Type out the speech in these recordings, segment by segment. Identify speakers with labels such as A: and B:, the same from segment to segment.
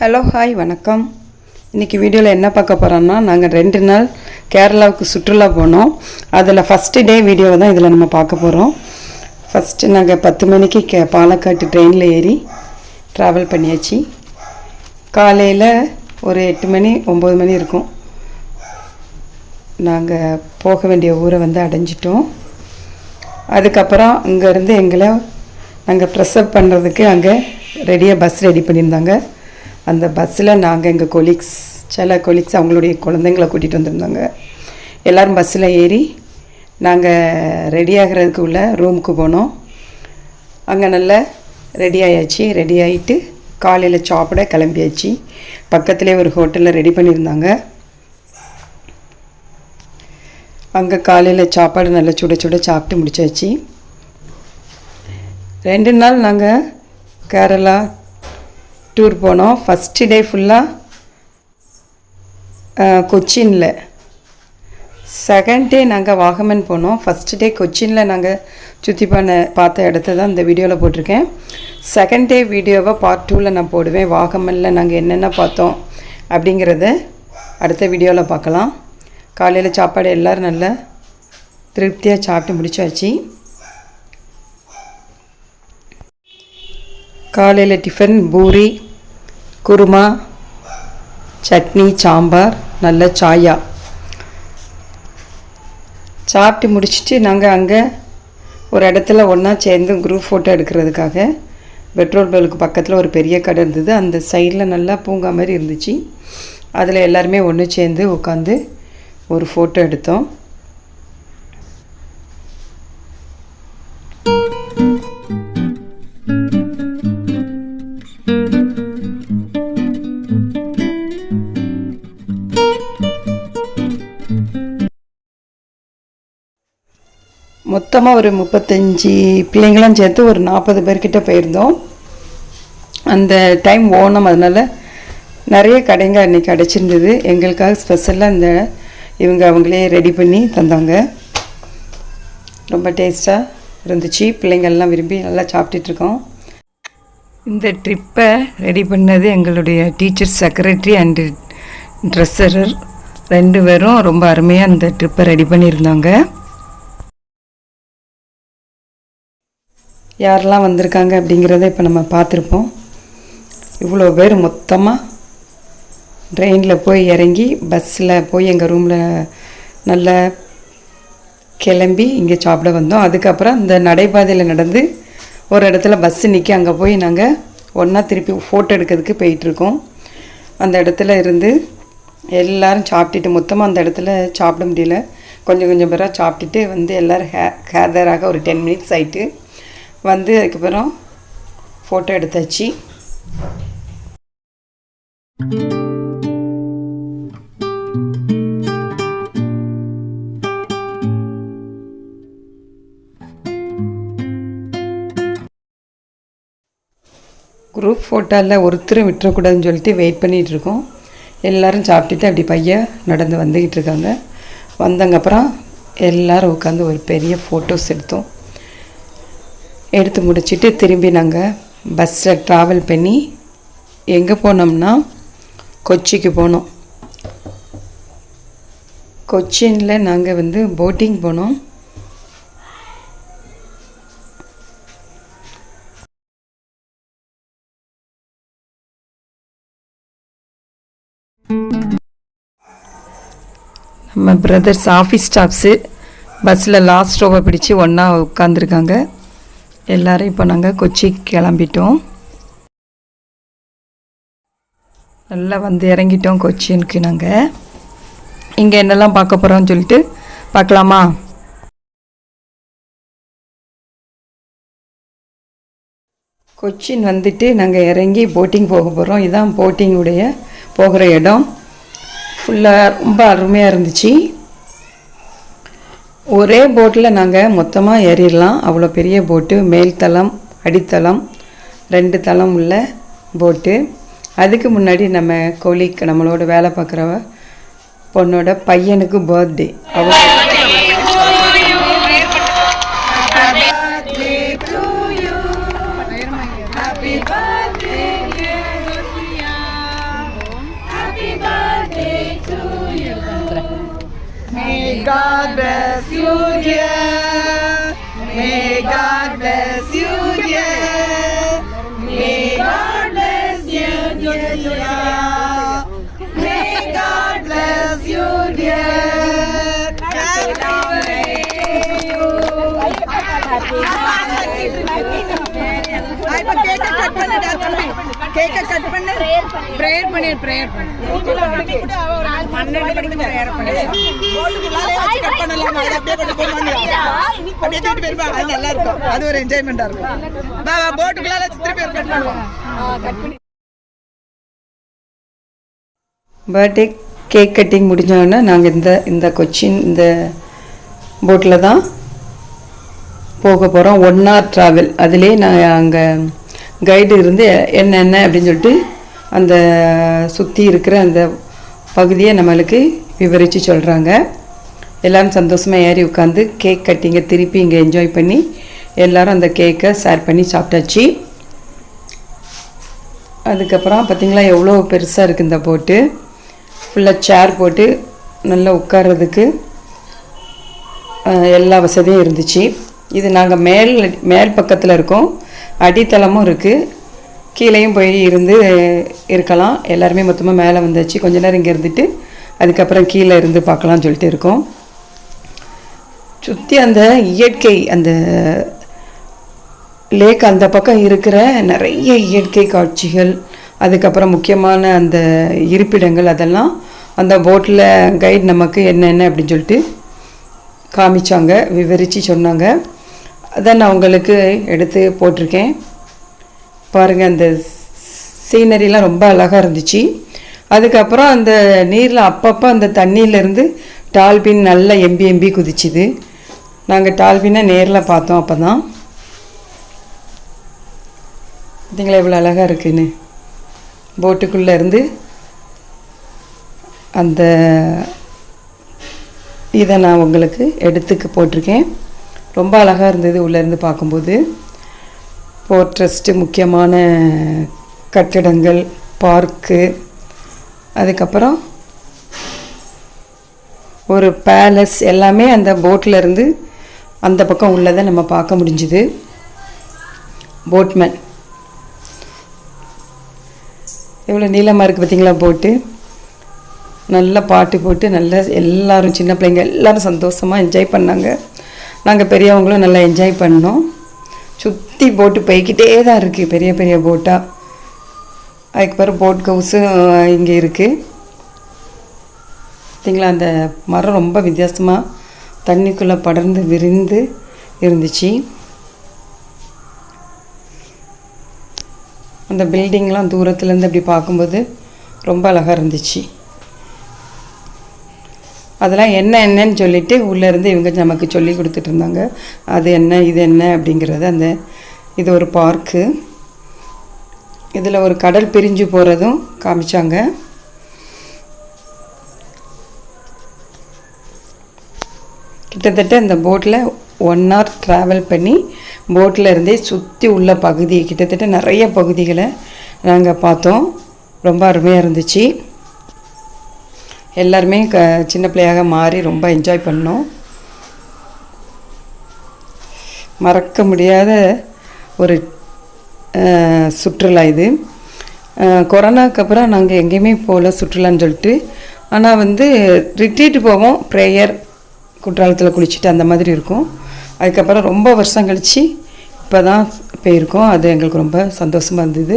A: Hello hi வணக்கம். இன்றைக்கி வீடியோவில் என்ன பார்க்க போகிறோன்னா நாங்கள் ரெண்டு நாள் கேரளாவுக்கு சுற்றுலா போனோம். அதில் ஃபஸ்ட்டு டே வீடியோவை தான் இதில் நம்ம பார்க்க போகிறோம் ஃபஸ்ட்டு நாங்கள் பத்து மணிக்கு கே பாலக்காட்டு ட்ரெயினில் ஏறி ட்ராவல் பண்ணியாச்சு. காலையில் ஒரு எட்டு மணி ஒம்பது மணி இருக்கும். நாங்கள் போக வேண்டிய ஊரை வந்து அடைஞ்சிட்டோம். அதுக்கப்புறம் அங்கேருந்து எங்களை நாங்கள் ப்ரெஸ்அப் பண்ணுறதுக்கு அங்கே ரெடியாக பஸ் ரெடி பண்ணியிருந்தாங்க. அந்த பஸ்ஸில் நாங்கள் எங்கள் கொலீக்ஸ் சில கொலீக்ஸ் அவங்களுடைய குழந்தைங்கள கூட்டிகிட்டு வந்திருந்தாங்க. எல்லோரும் பஸ்ஸில் ஏறி நாங்கள் ரெடி ஆகிறதுக்கு உள்ள ரூமுக்கு போனோம். அங்கே நல்லா ரெடி ஆயாச்சு. ரெடி ஆகிட்டு காலையில் சாப்பிட கிளம்பியாச்சு. பக்கத்துலேயே ஒரு ஹோட்டலில் ரெடி பண்ணியிருந்தாங்க. அங்கே காலையில் சாப்பாடு நல்லா சுட சுட சாப்பிட்டு முடிச்சாச்சு. ரெண்டு நாள் நாங்கள் கேரளா டூர் போனோம். ஃபஸ்ட்டு டே ஃபுல்லாக கொச்சினில். செகண்ட் டே நாங்கள் வாகமன் போனோம். ஃபஸ்ட்டு டே கொச்சினில் நாங்கள் சுற்றி பண்ண பார்த்த இடத்த தான் இந்த வீடியோவில் போட்டிருக்கேன். செகண்ட் டே வீடியோவை பார்ட் டூவில் நான் போடுவேன். வாகமனில் நாங்கள் என்னென்ன பார்த்தோம் அப்படிங்கிறத அடுத்த வீடியோவில் பார்க்கலாம். காலையில் சாப்பாடு எல்லோரும் நல்லா திருப்தியாக சாப்பிட்டு முடிச்சாச்சு. காலையில் டிஃபன் பூரி குருமா சட்னி சாம்பார் நல்ல சாயா. சாப்பிட்டு முடிச்சுட்டு நாங்கள் அங்கே ஒரு இடத்துல ஒன்றா சேர்ந்து குரூப் ஃபோட்டோ எடுக்கிறதுக்காக பெட்ரோல் பல்க்கு பக்கத்தில் ஒரு பெரிய கடை இருந்தது. அந்த சைடில் நல்லா பூங்கா மாதிரி இருந்துச்சு. அதில் எல்லாருமே ஒன்று சேர்ந்து உட்காந்து ஒரு ஃபோட்டோ எடுத்தோம். மொத்தமாக ஒரு முப்பத்தஞ்சு பிள்ளைங்களாம் சேர்த்து ஒரு நாற்பது பேர்கிட்ட போயிருந்தோம். அந்த டைம் ஓணம் அதனால் நிறைய கடைங்க அன்றைக்கி அடைச்சிருந்தது. எங்களுக்காக ஸ்பெஷலாக இந்த இவங்க அவங்களே ரெடி பண்ணி தந்தாங்க. ரொம்ப டேஸ்ட்டாக இருந்துச்சு. பிள்ளைங்கள்லாம் விரும்பி நல்லா சாப்பிட்டுட்ருக்கோம் இந்த ட்ரிப்பை ரெடி பண்ணது எங்களுடைய டீச்சர் செக்ரட்டரி அண்டு ட்ரெஸ்ஸரர் ரெண்டு பேரும். ரொம்ப அருமையாக இந்த ட்ரிப்பை ரெடி பண்ணியிருந்தாங்க. யாரெல்லாம் வந்திருக்காங்க அப்படிங்கிறத இப்போ நம்ம பார்த்துருப்போம். இவ்வளோ பேர் மொத்தமாக ட்ரெயினில் போய் இறங்கி பஸ்ஸில் போய் எங்கள் ரூமில் நல்லா கிளம்பி இங்கே சாப்பிட வந்தோம். அதுக்கப்புறம் இந்த நடைபாதையில் நடந்து ஒரு இடத்துல பஸ்ஸு நிற்க அங்கே போய் நாங்கள் ஒன்றா திருப்பி ஃபோட்டோ எடுக்கிறதுக்கு போயிட்டுருக்கோம் அந்த இடத்துல இருந்து எல்லோரும் சாப்பிட்டுட்டு மொத்தமாக அந்த இடத்துல சாப்பிட முடியல. கொஞ்சம் கொஞ்சம் பேராக சாப்பிட்டுட்டு வந்து எல்லோரும் ஹே கேதராக ஒரு டென் மினிட்ஸ் ஆகிட்டு வந்து அதுக்கப்புறம் ஃபோட்டோ எடுத்தாச்சு. குரூப் ஃபோட்டோவில் ஒருத்தரும் விட்டுறக்கூடாதுன்னு சொல்லிட்டு வெயிட் பண்ணிகிட்டு இருக்கோம் எல்லோரும் சாப்பிட்டுட்டு அப்படி பையன் நடந்து வந்துக்கிட்டு இருக்காங்க. வந்தங்கப்புறம் எல்லோரும் உட்காந்து ஒரு பெரிய ஃபோட்டோஸ் எடுத்தோம். எடுத்து முடிச்சுட்டு திரும்பி நாங்கள் பஸ்ஸில் ட்ராவல் பண்ணி எங்கே போனோம்னா கொச்சிக்கு போனோம். கொச்சினில் நாங்கள் வந்து போட்டிங் போனோம். நம்ம பிரதர்ஸ் ஆஃபீஸ் ஸ்டாஃப்ஸு பஸ்ஸில் லாஸ்ட் ரோவை பிடிச்சி ஒன்றா உட்காந்துருக்காங்க எல்லாரும் இப்போ நாங்கள் கொச்சி கிளம்பிட்டோம். நல்லா வந்து இறங்கிட்டோம் கொச்சினுக்கு நாங்கள் இங்கே என்னெல்லாம் பார்க்க போகிறோம்னு சொல்லிட்டு பார்க்கலாமா? கொச்சின் வந்துட்டு நாங்கள் இறங்கி போட்டிங் போக போகிறோம் இதுதான் போட்டிங்குடைய போகிற இடம். ஃபுல்லாக ரொம்ப அருமையாக இருந்துச்சு. ஒரே போட்டில் நாங்கள் மொத்தமாக ஏறிடலாம். அவ்வளோ பெரிய போட்டு மேல் தளம் அடித்தளம் ரெண்டு தளம் உள்ள போட்டு அதுக்கு முன்னாடி நம்ம கோழிக்கு நம்மளோட வேலை பார்க்குறவ பொண்ணோட பையனுக்கு பர்த்டே அவ
B: God bless you, dear. May God bless you, dear. May God bless you, dear. May God bless you, dear. Happy birthday to you. இப்ப கேக்க கட் பண்ணுடா தம்பி கேக்க கட் பண்ணு பிரேயர் பண்ணு பிரேயர் பண்ணு பன்னெண்டு மணிக்கு பிரேயர் பண்ணு போட்டுக்குள்ளாலே வச்சு கட் பண்ணலாம்? அது அப்படியே கொண்டு போவாங்க அப்படியே? தூக்கிட்டு போயிருப்பா அது நல்லா இருக்கும். அது ஒரு என்ஜாய்மெண்டா இருக்கும். வா வா போட்டுக்குள்ளால வச்சு திருப்பி கட் பண்ணுவோம்.
A: பர்த்டே கேக் கட்டிங் முடிஞ்சோடனே நாங்கள் இந்த இந்த கொச்சின் இந்த போட்டில் தான் போக போகிறோம் ஒன் hour ட்ராவல் அதிலே நான் அங்கே கைடு இருந்து என்னென்ன அப்படின்னு சொல்லிட்டு அந்த சுற்றி இருக்கிற அந்த பகுதியை நம்மளுக்கு விவரித்து சொல்கிறாங்க எல்லோரும் சந்தோஷமாக ஏறி உட்காந்து கேக் கட்டிங்க திருப்பி இங்கே என்ஜாய் பண்ணி எல்லோரும் அந்த கேக்கை ஷேர் பண்ணி சாப்பிட்டாச்சு. அதுக்கப்புறம் பார்த்திங்களா எவ்வளோ பெருசாக இருக்குது இந்த போட்டு ஃபுல்லாக சேர் போட்டு நல்லா உட்கார்றதுக்கு எல்லா வசதியும் இருந்துச்சு. இது நாங்கள் மேல் மேல் பக்கத்தில் இருக்கோம். அடித்தளமும் இருக்குது கீழேயும் போய் இருந்து இருக்கலாம். எல்லாருமே மொத்தமாக மேலே வந்தாச்சு. கொஞ்ச நேரம் இங்கே இருந்துட்டு அதுக்கப்புறம் கீழே இருந்து பார்க்கலாம்னு சொல்லிட்டு இருக்கோம். சுற்றி அந்த இயற்கை அந்த லேக் அந்த பக்கம் இருக்கிற நிறைய இயற்கை காட்சிகள் அதுக்கப்புறம் முக்கியமான அந்த இருப்பிடங்கள் அதெல்லாம் அந்த போட்டில் கைட் நமக்கு என்னென்ன அப்படின்னு சொல்லிட்டு காமிச்சாங்க விவரித்து சொன்னாங்க. அதை நான் உங்களுக்கு எடுத்து போட்டிருக்கேன். பாருங்கள் அந்த சீனரிலாம் ரொம்ப அழகாக இருந்துச்சு. அதுக்கப்புறம் அந்த நீரில் அப்பப்போ அந்த தண்ணியிலேருந்து டால்பின் நல்லா எம்பி எம்பி குதிச்சுது. நாங்கள் டால்பினை நேரில் பார்த்தோம் அப்போ தான் பார்த்தீங்களா எவ்வளோ அழகாக இருக்குன்னு. போட்டுக்குள்ளே இருந்து அந்த இதை நான் உங்களுக்கு எடுத்துக்கு போட்டிருக்கேன். ரொம்ப அழகாக இருந்தது உள்ளேருந்து பார்க்கும்போது. போர்ட்ரஸ்ட்டு முக்கியமான கட்டிடங்கள் பார்க்கு அதுக்கப்புறம் ஒரு பேலஸ் எல்லாமே அந்த போட்டில் இருந்து அந்த பக்கம் உள்ளதை நம்ம பார்க்க முடிஞ்சுது. போட்மேன் எவ்வளோ நீளமாக இருக்குது பார்த்தீங்களா போட்டு நல்ல பாட்டு போட்டு நல்லா எல்லோரும் சின்ன பிள்ளைங்க எல்லாரும் சந்தோஷமாக என்ஜாய் பண்ணாங்க. நாங்கள் பெரியவங்களும் நல்லா என்ஜாய் பண்ணோம். சுற்றி போட்டு போய்கிட்டே தான் இருக்குது பெரிய பெரிய போட்டாக அதுக்கு பிறகு போட் ஹவுஸும் இங்கே இருக்குது பார்த்தீங்களா? அந்த மரம் ரொம்ப வித்தியாசமாக தண்ணிக்குள்ளே படர்ந்து விரிந்து இருந்துச்சு. அந்த பில்டிங்லாம் தூரத்துலேருந்து அப்படி பார்க்கும்போது ரொம்ப அழகாக இருந்துச்சு. அதெல்லாம் என்ன என்னன்னு சொல்லிட்டு உள்ளேருந்து இவங்க நமக்கு சொல்லி கொடுத்துட்டு இருந்தாங்க. அது என்ன இது என்ன அப்படிங்கிறது அந்த இது ஒரு பார்க்கு. இதில் ஒரு கடல் பிரிஞ்சு போகிறதும் காமிச்சாங்க. கிட்டத்தட்ட இந்த போட்டில் ஒன் ஹவர் ட்ராவல் பண்ணி போட்டில் இருந்தே சுற்றி உள்ள பகுதி கிட்டத்தட்ட நிறைய பகுதிகளை நாங்கள் பார்த்தோம். ரொம்ப அருமையாக இருந்துச்சு. எல்லாருமே க சின்ன பிள்ளையாக மாறி ரொம்ப என்ஜாய் பண்ணோம். மறக்க முடியாத ஒரு சுற்றுலா இது. கொரோனாக்கு அப்புறம் நாங்கள் எங்கேயுமே போகல சுற்றுலான்னு சொல்லிட்டு ஆனால் வந்து ரிட்ரீட் போவோம் ப்ரேயர் குற்றாலத்தில் குளிச்சுட்டு அந்த மாதிரி இருக்கும். அதுக்கப்புறம் ரொம்ப வருஷம் கழித்து இப்போ தான் போயிருக்கோம். அது எங்களுக்கு ரொம்ப சந்தோஷமாக இருந்தது.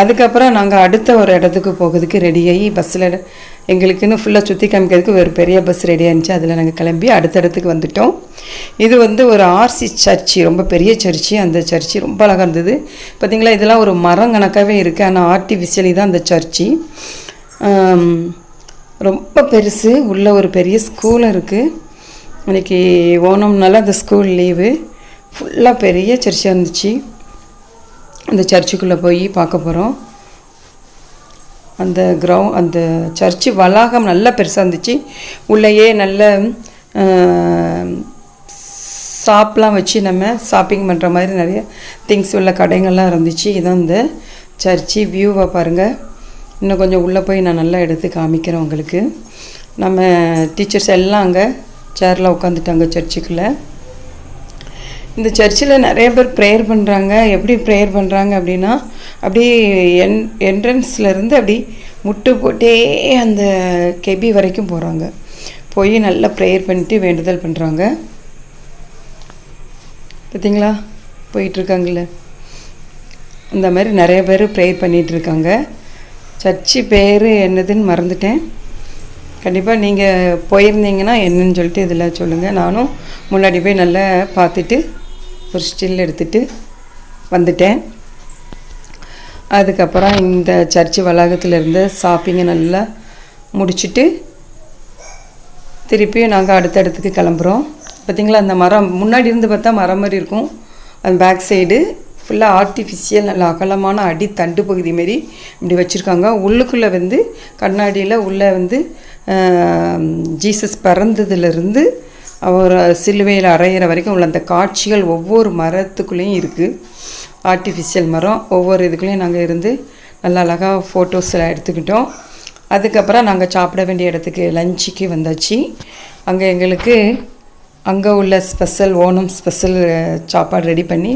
A: அதுக்கப்புறம் நாங்கள் அடுத்த ஒரு இடத்துக்கு போகிறதுக்கு ரெடியாகி பஸ்ஸில் எங்களுக்குன்னு ஃபுல்லாக சுற்றி காமிக்கிறதுக்கு ஒரு பெரிய பஸ் ரெடியாக இருந்துச்சு அதில் நாங்கள் கிளம்பி அடுத்த இடத்துக்கு வந்துட்டோம். இது வந்து ஒரு ஆர்சி சர்ச்சு ரொம்ப பெரிய சர்ச்சு அந்த சர்ச்சு ரொம்ப அழகாக இருந்தது. பார்த்தீங்களா இதெல்லாம் ஒரு மரம் கணக்காகவே இருக்குது ஆனால் ஆர்டிஃபிஷியலி தான் அந்த சர்ச்சு ரொம்ப பெருசு. உள்ள ஒரு பெரிய ஸ்கூலும் இருக்குது இன்றைக்கி ஓணம்னால அந்த ஸ்கூல் லீவு ஃபுல்லாக பெரிய சர்ச்சாக இருந்துச்சு. அந்த சர்ச்சுக்குள்ளே போய் பார்க்க போகிறோம் அந்த க்ரௌண்ட் அந்த சர்ச்சு வளாகம் நல்லா பெருசாக இருந்துச்சு. உள்ளேயே நல்ல ஷாப்லாம் வச்சு நம்ம ஷாப்பிங் பண்ணுற மாதிரி நிறைய திங்ஸ் உள்ள கடைங்கள்லாம் இருந்துச்சு. இதான் இந்த சர்ச்சு வியூவை பாருங்கள் இன்னும் கொஞ்சம் உள்ளே போய் நான் நல்லா எடுத்து காமிக்கிறேன் உங்களுக்கு. நம்ம டீச்சர்ஸ் எல்லாம் அங்கே சேரில் உட்காந்துட்டாங்க சர்ச்சுக்குள்ளே இந்த சர்ச்சில் நிறைய பேர் ப்ரேயர் பண்ணுறாங்க எப்படி ப்ரேயர் பண்ணுறாங்க அப்படின்னா அப்படியே என் என்ட்ரன்ஸ்லேருந்து அப்படி முட்டு போட்டே அந்த கெபி வரைக்கும் போகிறாங்க போய் நல்லா ப்ரேயர் பண்ணிட்டு வேண்டுதல் பண்ணுறாங்க பார்த்தீங்களா போயிட்டுருக்காங்கல்ல இந்த மாதிரி நிறைய பேர் ப்ரேயர் பண்ணிகிட்ருக்காங்க சர்ச்சு பேர் என்னதுன்னு மறந்துட்டேன். கண்டிப்பாக நீங்கள் போயிருந்தீங்கன்னா என்னன்னு சொல்லிட்டு இதில் சொல்லுங்கள் நானும் முன்னாடி போய் நல்லா பார்த்துட்டு ஒரு ஸ்டில் எடுத்துட்டு வந்துட்டேன். அதுக்கப்புறம் இந்த சர்ச்சு வளாகத்தில் இருந்த ஷாப்பிங்கை நல்லா முடிச்சுட்டு திருப்பியும் நாங்கள் அடுத்த இடத்துக்கு கிளம்புறோம். பார்த்தீங்களா அந்த மரம் முன்னாடி இருந்து பார்த்தா மரம் மாதிரி இருக்கும். அந்த பேக் சைடு ஃபுல்லாக ஆர்டிஃபிஷியல் நல்ல அகலமான அடி தண்டு பகுதி மாரி இப்படி வச்சுருக்காங்க. உள்ளுக்குள்ளே வந்து கண்ணாடியில் உள்ளே வந்து ஜீசஸ் பிறந்ததுலேருந்து அவர் சிலுவையில் அறையிற வரைக்கும் உள்ள அந்த காட்சிகள் ஒவ்வொரு மரத்துக்குள்ளேயும் இருக்குது ஆர்டிஃபிஷியல் மரம் ஒவ்வொரு இதுக்குள்ளேயும் நாங்கள் இருந்து நல்லா அழகாக ஃபோட்டோஸ்லாம் எடுத்துக்கிட்டோம். அதுக்கப்புறம் நாங்கள் சாப்பிட வேண்டிய இடத்துக்கு லஞ்சுக்கு வந்தாச்சு. அங்கே எங்களுக்கு அங்கே உள்ள ஸ்பெஷல் ஓணம் ஸ்பெஷல் சாப்பாடு ரெடி பண்ணி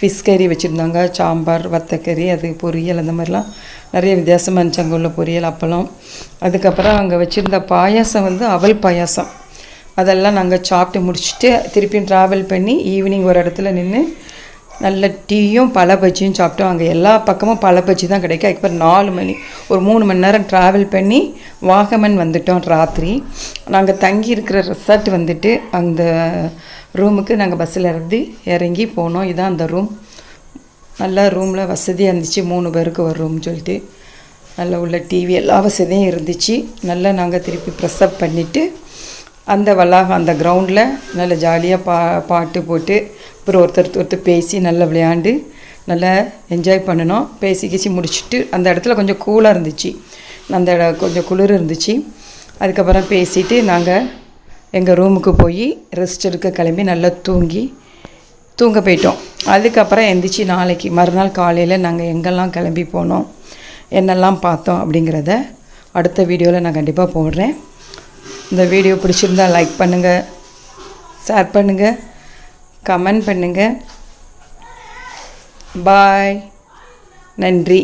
A: ஃபிஷ் கறி வச்சுருந்தாங்க சாம்பார் வத்தக்கறி அது பொரியல் அந்த மாதிரிலாம் நிறைய வித்தியாசமாக இருந்துச்சு அங்கே உள்ள பொரியல் அப்பளம். அதுக்கப்புறம் அங்கே வச்சுருந்த பாயாசம் வந்து அவல் பாயாசம். அதெல்லாம் நாங்கள் சாப்பிட்டு முடிச்சுட்டு திருப்பியும் ட்ராவல் பண்ணி ஈவினிங் ஒரு இடத்துல நின்று நல்ல டீயும் பல பஜ்ஜியும் சாப்பிட்டோம். அங்கே எல்லா பக்கமும் பழ பஜ்ஜி தான் கிடைக்கும். அதுக்கப்புறம் நாலு மணி ஒரு மூணு மணி நேரம் ட்ராவல் பண்ணி வாகமன் வந்துட்டோம் ராத்திரி. நாங்கள் தங்கி இருக்கிற ரெசார்ட் வந்துட்டு அந்த ரூமுக்கு நாங்கள் பஸ்ஸில் இருந்து இறங்கி போனோம். இதான் அந்த ரூம் நல்லா ரூமில் வசதியாக இருந்துச்சு. மூணு பேருக்கு ஒரு ரூம் சொல்லிட்டு. நல்ல உள்ள டிவி எல்லா வசதியும் இருந்துச்சு. நல்லா நாங்கள் திருப்பி ப்ரெஸ்அப் பண்ணிவிட்டு அந்த வளாகம் அந்த கிரவுண்டில் நல்ல ஜாலியாக பா பாட்டு போட்டு அப்புறம் ஒருத்தர் ஒருத்தர் பேசி நல்லா விளையாண்டு நல்லா என்ஜாய் பண்ணினோம் பேசி கீசி முடிச்சுட்டு அந்த இடத்துல கொஞ்சம் கூலாக இருந்துச்சு. அந்த இடம் கொஞ்சம் குளிர் இருந்துச்சு. அதுக்கப்புறம் பேசிட்டு நாங்கள் எங்கள் ரூமுக்கு போய் ரெஸ்ட் எடுக்க கிளம்பி நல்லா தூங்கி தூங்க போயிட்டோம். அதுக்கப்புறம் எந்திரிச்சு நாளைக்கு மறுநாள் காலையில் நாங்கள் எங்கெல்லாம் கிளம்பி போனோம் என்னெல்லாம் பார்த்தோம் அப்படிங்கிறத அடுத்த வீடியோவில் நான் கண்டிப்பாக போடுறேன். இந்த வீடியோ பிடிச்சிருந்தா லைக் பண்ணுங்கள் ஷேர் பண்ணுங்கள் கமெண்ட் பண்ணுங்கள் பாய். நன்றி.